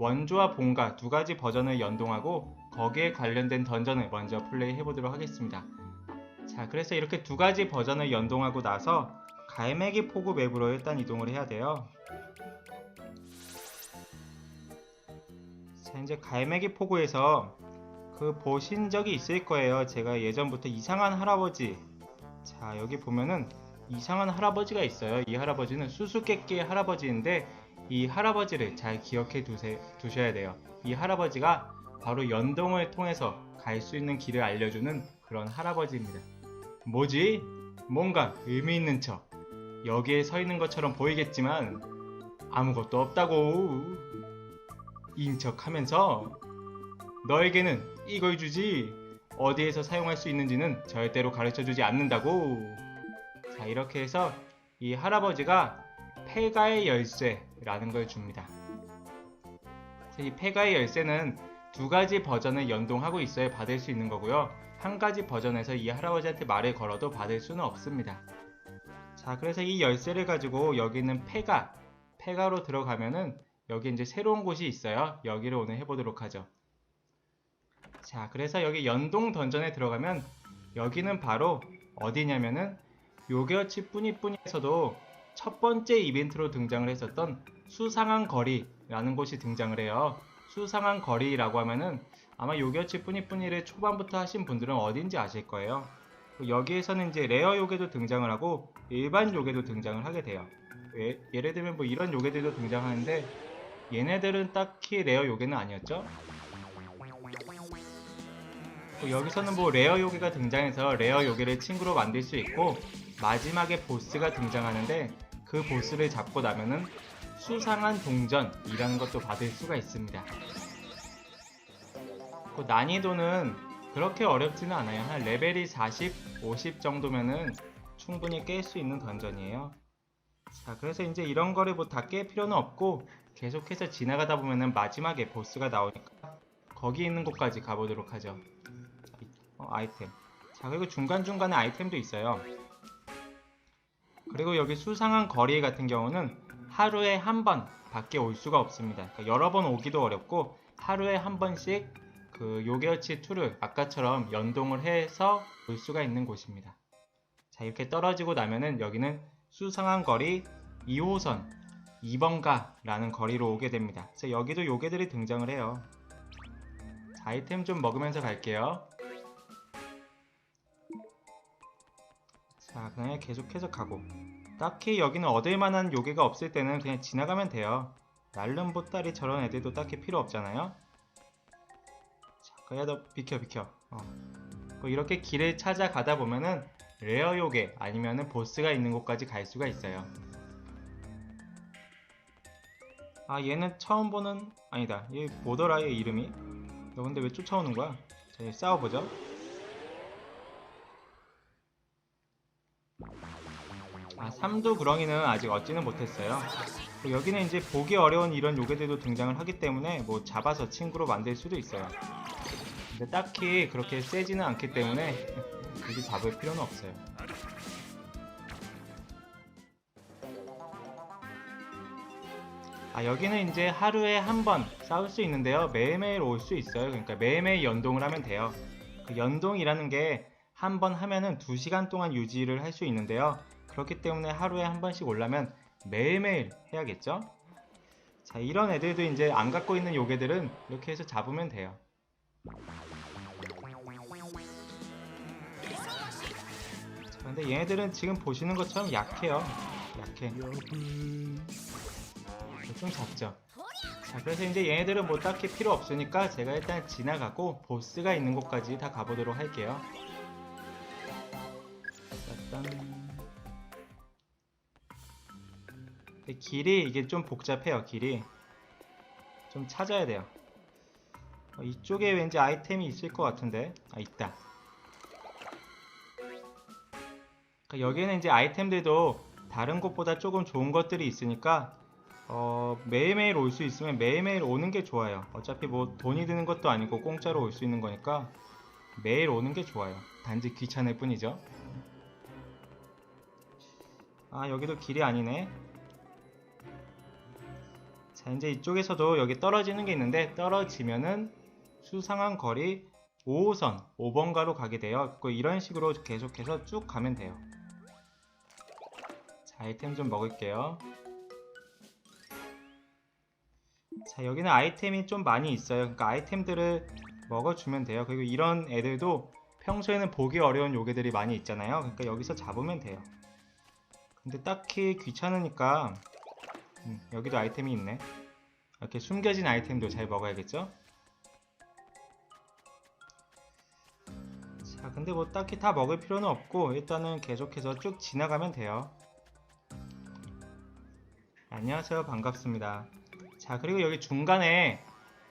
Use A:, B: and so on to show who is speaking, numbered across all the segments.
A: 원조와 본가 두 가지 버전을 연동하고 거기에 관련된 던전을 먼저 플레이 해보도록 하겠습니다. 자, 그래서 이렇게 두 가지 버전을 연동하고 나서 갈매기 포구 맵으로 일단 이동을 해야 돼요. 자, 이제 갈매기 포구에서 그 보신 적이 있을 거예요. 제가 예전부터 이상한 할아버지. 자, 여기 보면은 이상한 할아버지가 있어요. 이 할아버지는 수수께끼의 할아버지인데 이 할아버지를 잘 기억해 두세, 두셔야 돼요. 이 할아버지가 바로 연동을 통해서 갈 수 있는 길을 알려주는 그런 할아버지입니다. 뭐지? 뭔가 의미 있는 척. 여기에 서 있는 것처럼 보이겠지만 아무것도 없다고. 인척 하면서 너에게는 이걸 주지. 어디에서 사용할 수 있는지는 절대로 가르쳐 주지 않는다고. 자, 이렇게 해서 이 할아버지가 폐가의 열쇠 라는 걸 줍니다. 자, 이 폐가의 열쇠는 두 가지 버전을 연동하고 있어야 받을 수 있는 거고요. 한 가지 버전에서 이 할아버지한테 말을 걸어도 받을 수는 없습니다. 자, 그래서 이 열쇠를 가지고 여기 있는 폐가, 폐가로 들어가면은 여기 이제 새로운 곳이 있어요. 여기를 오늘 해보도록 하죠. 자, 그래서 여기 연동 던전에 들어가면 여기는 바로 어디냐면은 요게어치 뿌니뿌니에서도 첫 번째 이벤트로 등장을 했었던 수상한 거리라는 곳이 등장을 해요. 수상한 거리라고 하면은 아마 요게어치 뿌니뿌니를 초반부터 하신 분들은 어딘지 아실 거예요. 여기에서는 이제 레어 요괴도 등장을 하고 일반 요괴도 등장을 하게 돼요. 예, 예를 들면 뭐 이런 요괴들도 등장하는데 얘네들은 딱히 레어 요괴는 아니었죠? 또 여기서는 뭐 레어 요괴가 등장해서 레어 요괴를 친구로 만들 수 있고 마지막에 보스가 등장하는데 그 보스를 잡고 나면은 수상한 동전이라는 것도 받을 수가 있습니다. 그 난이도는 그렇게 어렵지는 않아요. 한 레벨이 40, 50 정도면은 충분히 깰 수 있는 던전이에요. 자, 그래서 이제 이런 거를 뭐 다 깰 필요는 없고 계속해서 지나가다 보면은 마지막에 보스가 나오니까 거기 있는 곳까지 가보도록 하죠. 어, 아이템. 자, 그리고 중간중간에 아이템도 있어요. 그리고 여기 수상한 거리 같은 경우는 하루에 한 번 밖에 올 수가 없습니다. 그러니까 여러 번 오기도 어렵고 하루에 한 번씩 그 요게어치 2를 아까처럼 연동을 해서 올 수가 있는 곳입니다. 자, 이렇게 떨어지고 나면은 여기는 수상한 거리 2호선 2번가라는 거리로 오게 됩니다. 그래서 여기도 요괴들이 등장을 해요. 자, 아이템 좀 먹으면서 갈게요. 자, 그냥 계속해서 가고. 딱히 여기는 얻을 만한 요괴가 없을 때는 그냥 지나가면 돼요. 날름 보따리 저런 애들도 딱히 필요 없잖아요. 자, 너 비켜 비켜. 어. 그 이렇게 길을 찾아가다 보면은 레어 요괴 아니면은 보스가 있는 곳까지 갈 수가 있어요. 아 얘는 처음 보는 아니다. 얘 뭐더라 얘 이름이? 너 근데 왜 쫓아오는 거야? 자, 얘 싸워보죠. 아, 삼두 구렁이는 아직 얻지는 못했어요. 그 여기는 이제 보기 어려운 이런 요괴들도 등장을 하기 때문에 뭐 잡아서 친구로 만들 수도 있어요. 근데 딱히 그렇게 세지는 않기 때문에 굳이 잡을 필요는 없어요. 아, 여기는 이제 하루에 한 번 싸울 수 있는데요. 매일매일 올 수 있어요. 그러니까 매일매일 연동을 하면 돼요. 그 연동이라는 게 한 번 하면은 2시간 동안 유지를 할 수 있는데요. 그렇기 때문에 하루에 한 번씩 올라면 매일매일 해야겠죠? 자, 이런 애들도 이제 안 갖고 있는 요괴들은 이렇게 해서 잡으면 돼요. 자, 근데 얘네들은 지금 보시는 것처럼 약해요. 약해. 좀 작죠? 자, 그래서 이제 얘네들은 뭐 딱히 필요 없으니까 제가 일단 지나가고 보스가 있는 곳까지 다 가보도록 할게요. 짠. 근데 길이 이게 좀 복잡해요, 길이. 좀 찾아야 돼요. 어, 이쪽에 왠지 아이템이 있을 것 같은데. 아, 있다. 그러니까 여기에는 이제 아이템들도 다른 곳보다 조금 좋은 것들이 있으니까 어, 매일매일 올 수 있으면 매일매일 오는 게 좋아요. 어차피 뭐 돈이 드는 것도 아니고 공짜로 올 수 있는 거니까 매일 오는 게 좋아요. 단지 귀찮을 뿐이죠. 아, 여기도 길이 아니네. 자, 이제 이쪽에서도 여기 떨어지는 게 있는데 떨어지면은 수상한 거리 5호선 5번가로 가게 돼요. 그 이런 식으로 계속해서 쭉 가면 돼요. 자, 아이템 좀 먹을게요. 자, 여기는 아이템이 좀 많이 있어요. 그러니까 아이템들을 먹어주면 돼요. 그리고 이런 애들도 평소에는 보기 어려운 요괴들이 많이 있잖아요. 그러니까 여기서 잡으면 돼요. 근데 딱히 귀찮으니까 음, 여기도 아이템이 있네. 이렇게 숨겨진 아이템도 잘 먹어야겠죠? 자, 근데 뭐 딱히 다 먹을 필요는 없고 일단은 계속해서 쭉 지나가면 돼요. 안녕하세요. 반갑습니다. 자, 그리고 여기 중간에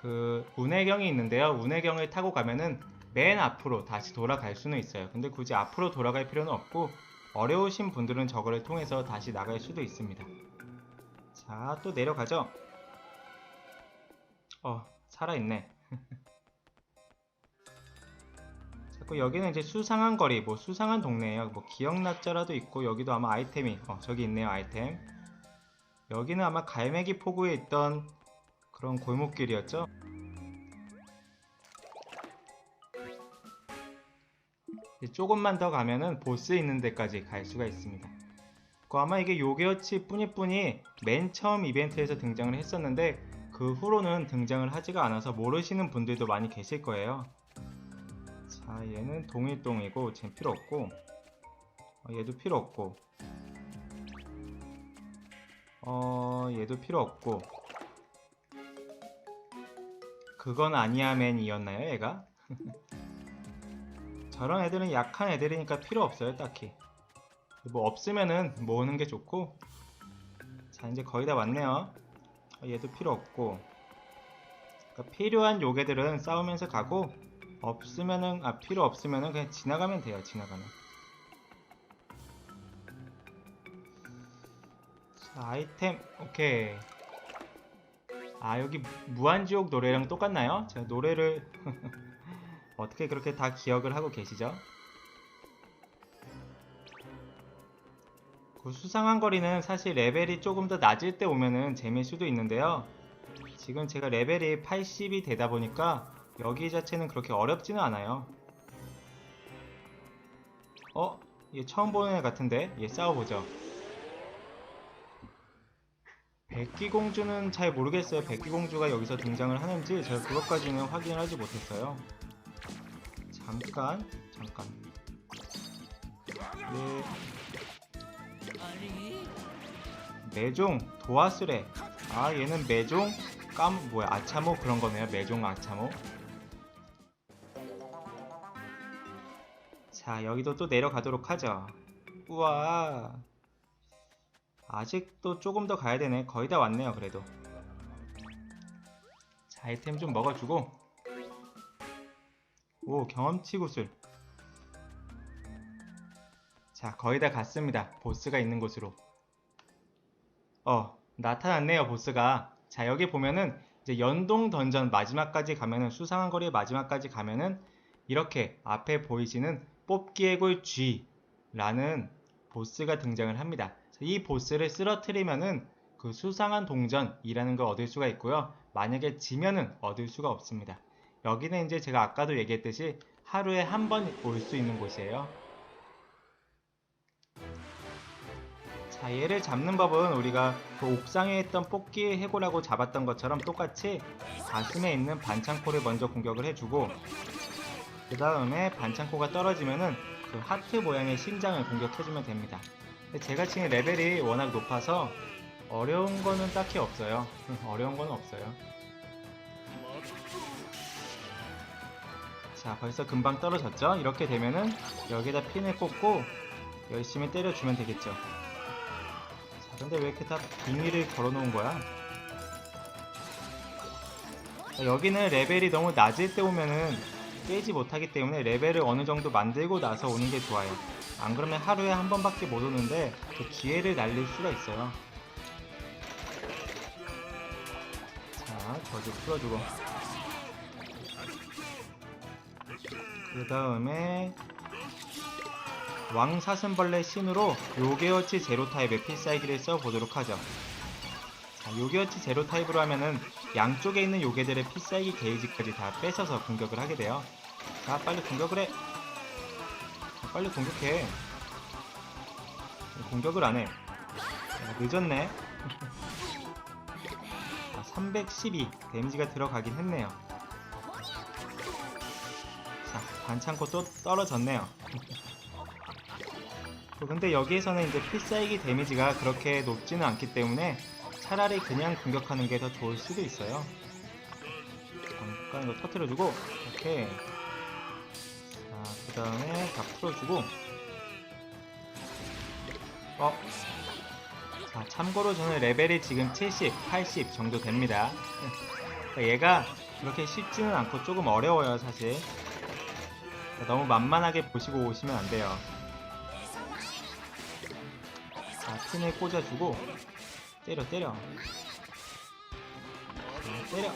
A: 그 운해경이 있는데요. 운해경을 타고 가면은 맨 앞으로 다시 돌아갈 수는 있어요. 근데 굳이 앞으로 돌아갈 필요는 없고 어려우신 분들은 저거를 통해서 다시 나갈 수도 있습니다. 자, 또 내려가죠. 어, 살아있네. 자꾸 여기는 이제 수상한 거리, 뭐 수상한 동네예요. 뭐 기억 날짜라도 있고 여기도 아마 아이템이, 어, 저기 있네요, 아이템. 여기는 아마 갈매기 포구에 있던 그런 골목길이었죠. 조금만 더 가면은 보스 있는 데까지 갈 수가 있습니다. 그 아마 이게 요게어치 뿌니뿌니 맨 처음 이벤트에서 등장을 했었는데 그 후로는 등장을 하지가 않아서 모르시는 분들도 많이 계실 거예요. 자, 얘는 동일동이고 쟤 필요 없고 어, 얘도 필요 없고 어, 얘도 필요 없고 그건 아니야 맨이었나요, 얘가? 저런 애들은 약한 애들이니까 필요 없어요, 딱히. 뭐 없으면은 모으는 게 좋고. 자, 이제 거의 다 왔네요. 어, 얘도 필요 없고. 그러니까 필요한 요괴들은 싸우면서 가고 없으면은 아 필요 없으면은 그냥 지나가면 돼요, 지나가면. 자, 아이템 오케이. 아 여기 무한지옥 노래랑 똑같나요? 제가 노래를 어떻게 그렇게 다 기억을 하고 계시죠? 그 수상한 거리는 사실 레벨이 조금 더 낮을 때 오면은 재미일 수도 있는데요. 지금 제가 레벨이 80이 되다 보니까 여기 자체는 그렇게 어렵지는 않아요. 어? 얘 처음 보는 애 같은데? 얘 싸워보죠. 백기공주는 잘 모르겠어요. 백기공주가 여기서 등장을 하는지 제가 그것까지는 확인을 하지 못했어요. 잠깐, 잠깐. 예, 매종, 도화스레. 아, 얘는 매종, 깜, 뭐야, 아차모 그런 거네요. 매종, 아차모. 자, 여기도 또 내려가도록 하죠. 우와. 아직도 조금 더 가야 되네. 거의 다 왔네요, 그래도. 자, 아이템 좀 먹어주고. 오, 경험치 구슬. 자, 거의 다 갔습니다. 보스가 있는 곳으로. 어, 나타났네요, 보스가. 자, 여기 보면은 이제 연동 던전 마지막까지 가면은 수상한 거리의 마지막까지 가면은 이렇게 앞에 보이시는 뽑기의 골 G라는 보스가 등장을 합니다. 이 보스를 쓰러뜨리면은 그 수상한 동전이라는 걸 얻을 수가 있고요. 만약에 지면은 얻을 수가 없습니다. 여기는 이제 제가 아까도 얘기했듯이 하루에 한 번 올 수 있는 곳이에요. 자, 얘를 잡는 법은 우리가 그 옥상에 있던 뽑기 해골하고 잡았던 것처럼 똑같이 가슴에 있는 반창고를 먼저 공격을 해주고 그 다음에 반창고가 떨어지면은 그 하트 모양의 심장을 공격해주면 됩니다. 제가 지금 레벨이 워낙 높아서 어려운 거는 딱히 없어요. 어려운 건 없어요. 자, 벌써 금방 떨어졌죠? 이렇게 되면은 여기다 핀을 꽂고 열심히 때려주면 되겠죠. 자, 근데 왜 이렇게 다 비밀을 걸어놓은 거야? 자, 여기는 레벨이 너무 낮을 때 오면은 깨지 못하기 때문에 레벨을 어느 정도 만들고 나서 오는 게 좋아요. 안 그러면 하루에 한 번밖에 못 오는데 그 기회를 날릴 수가 있어요. 자, 저주 풀어주고. 그 다음에 왕사슴벌레 신으로 요게어치 제로 타입의 필살기를 써보도록 하죠. 자, 요기어치 제로 타입으로 하면은 양쪽에 있는 요괴들의 필살기 게이지까지 다 뺏어서 공격을 하게 돼요. 자, 빨리 공격을 해. 자, 빨리 공격해. 공격을 안 해. 자, 늦었네. 아, 312 데미지가 들어가긴 했네요. 자, 반창고 또 떨어졌네요. 또 근데 여기에서는 이제 필살기 데미지가 그렇게 높지는 않기 때문에 차라리 그냥 공격하는 게 더 좋을 수도 있어요. 잠깐 이거 터트려주고 이렇게 자, 그 다음에 다 풀어주고 어? 자, 참고로 저는 레벨이 지금 70, 80 정도 됩니다. 그러니까 얘가 그렇게 쉽지는 않고 조금 어려워요, 사실. 그러니까 너무 만만하게 보시고 오시면 안 돼요. 자, 핀을 꽂아주고 때려, 때려. 자, 때려.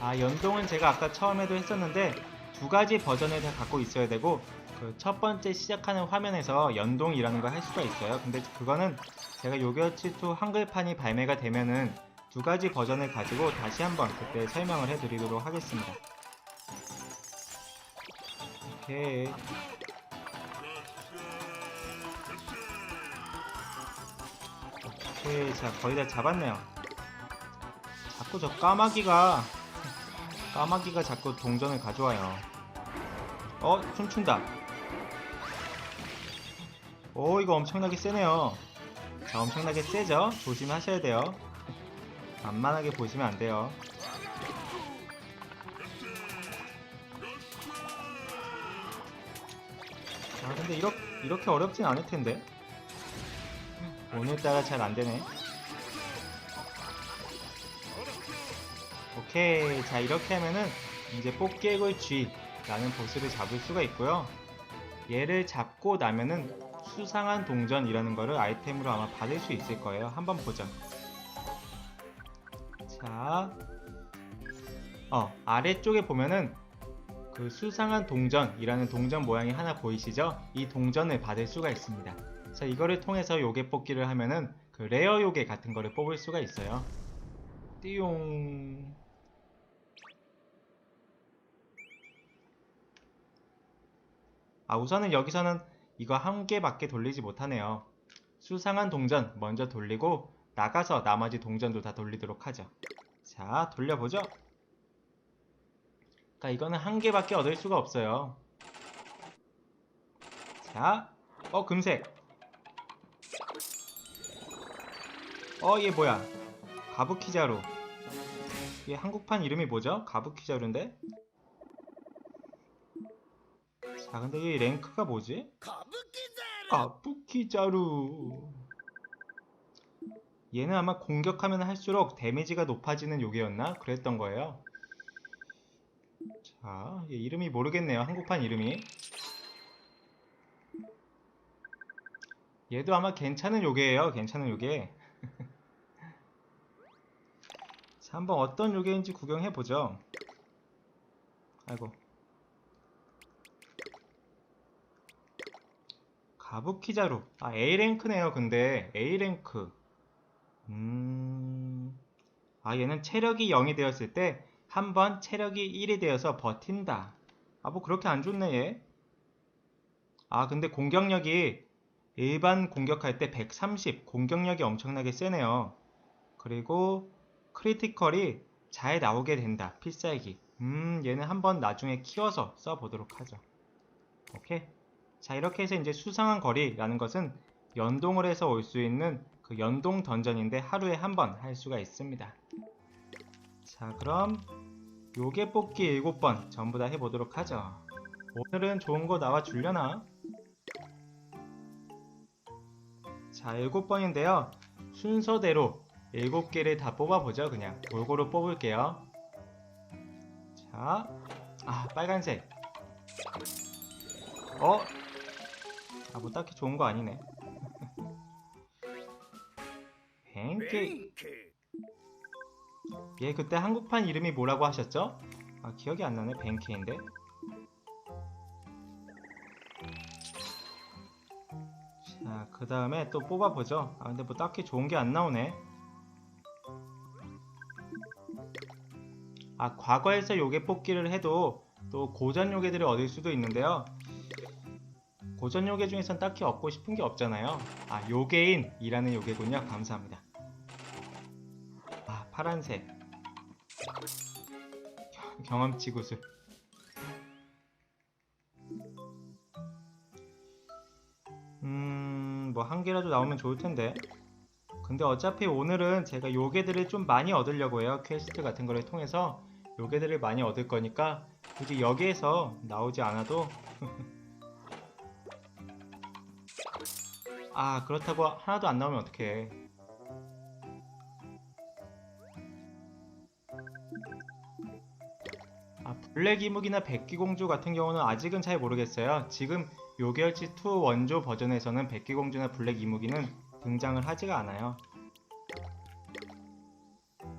A: 아, 연동은 제가 아까 처음에도 했었는데 두 가지 버전을 다 갖고 있어야 되고 그 첫 번째 시작하는 화면에서 연동이라는 걸 할 수가 있어요. 근데 그거는 제가 요기어치2 한글판이 발매가 되면은 두 가지 버전을 가지고 다시 한번 그때 설명을 해드리도록 하겠습니다. 오케이. 오케이, 자 거의 다 잡았네요. 자꾸 저 까마귀가 까마귀가 자꾸 동전을 가져와요. 어, 춤춘다. 오, 이거 엄청나게 세네요. 자, 엄청나게 세죠? 조심하셔야 돼요. 만만하게 보시면 안 돼요. 아, 근데 이렇게, 이렇게 어렵진 않을 텐데. 오늘따라 잘 안 되네. 오케이. 자, 이렇게 하면은 이제 뽑개굴 G라는 보스를 잡을 수가 있고요. 얘를 잡고 나면은 수상한 동전이라는 거를 아이템으로 아마 받을 수 있을 거예요. 한번 보죠. 자, 어, 아래쪽에 보면은 그 수상한 동전이라는 동전 모양이 하나 보이시죠? 이 동전을 받을 수가 있습니다. 자, 이거를 통해서 요괴 뽑기를 하면은 그 레어 요괴 같은 거를 뽑을 수가 있어요. 띠용. 아, 우선은 여기서는 이거 한 개밖에 돌리지 못하네요. 수상한 동전 먼저 돌리고 나가서 나머지 동전도 다 돌리도록 하죠. 자, 돌려보죠. 그러니까 이거는 한 개밖에 얻을 수가 없어요. 자, 어 금색. 어, 얘 뭐야? 가부키자루. 얘 한국판 이름이 뭐죠? 가부키자루인데? 자, 근데 이 랭크가 뭐지? 가부키자루. 얘는 아마 공격하면 할수록 데미지가 높아지는 요괴였나? 그랬던 거예요. 자, 얘 이름이 모르겠네요. 한국판 이름이. 얘도 아마 괜찮은 요괴예요. 괜찮은 요괴. 자, 한번 어떤 요괴인지 구경해보죠. 아이고. 가부키자루. 아, A랭크네요, 근데. A랭크. 음. 아, 얘는 체력이 0이 되었을 때, 한 번 체력이 1이 되어서 버틴다. 아, 뭐 그렇게 안 좋네, 얘. 아, 근데 공격력이 일반 공격할 때 130, 공격력이 엄청나게 세네요. 그리고 크리티컬이 잘 나오게 된다, 필살기. 음, 얘는 한번 나중에 키워서 써보도록 하죠. 오케이. 자, 이렇게 해서 이제 수상한 거리라는 것은 연동을 해서 올 수 있는 그 연동 던전인데 하루에 한 번 할 수가 있습니다. 자, 그럼 요괴 뽑기 7번 전부 다 해보도록 하죠. 오늘은 좋은 거 나와 주려나? 자, 7번인데요. 순서대로 7개를 다 뽑아보죠, 그냥. 골고루 뽑을게요. 자, 아, 빨간색. 어? 아, 뭐 딱히 좋은 거 아니네. 뱅케. 얘 그때 한국판 이름이 뭐라고 하셨죠? 아, 기억이 안 나네. 뱅케인데. 그 다음에 또 뽑아보죠. 아, 근데 뭐 딱히 좋은 게 안 나오네. 아, 과거에서 요괴 뽑기를 해도 또 고전 요괴들을 얻을 수도 있는데요. 고전 요괴 중에선 딱히 얻고 싶은 게 없잖아요. 아, 요괴인이라는 요괴군요. 감사합니다. 아, 파란색. 경- 경험치 구슬. 음, 뭐 한 개라도 나오면 좋을 텐데. 근데 어차피 오늘은 제가 요괴들을 좀 많이 얻으려고 해요. 퀘스트 같은 거를 통해서 요괴들을 많이 얻을 거니까 굳이 여기에서 나오지 않아도 아 그렇다고 하나도 안 나오면 어떡해 블랙 이묵이나 백기공주 같은 경우는 아직은 잘 모르겠어요. 지금 요괴열치 2 원조 버전에서는 백기공주나 블랙 이묵이는 등장을 하지가 않아요.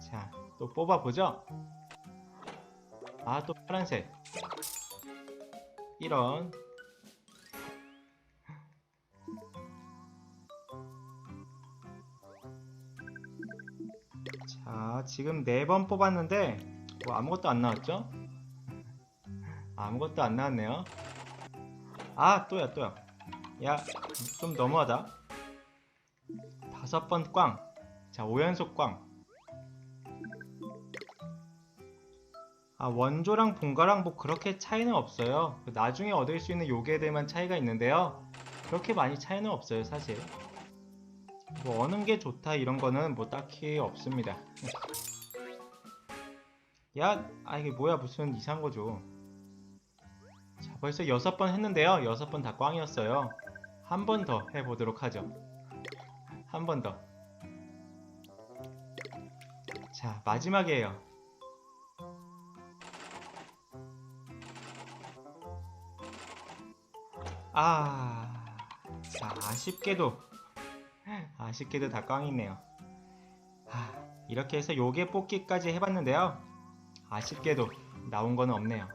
A: 자 또 뽑아보죠. 아 또 파란색. 이런. 자 지금 네번 뽑았는데 뭐 아무것도 안 나왔죠? 아무것도 안 나왔네요 아 또야 또야 야 좀 너무하다 다섯 번 꽝. 자 5연속 꽝. 아 원조랑 본가랑 뭐 그렇게 차이는 없어요. 나중에 얻을 수 있는 요괴들만 차이가 있는데요. 그렇게 많이 차이는 없어요 사실. 뭐 어느 게 좋다 이런 거는 뭐 딱히 없습니다. 야, 아 이게 뭐야 무슨 이상한 거죠. 자 벌써 여섯 번 했는데요. 여섯 번 다 꽝이었어요. 한 번 더 해보도록 하죠. 한 번 더. 자, 마지막이에요. 아, 자, 아쉽게도, 아쉽게도 다 꽝이네요. 아, 이렇게 해서 요괴 뽑기까지 해봤는데요. 아쉽게도 나온 거는 없네요.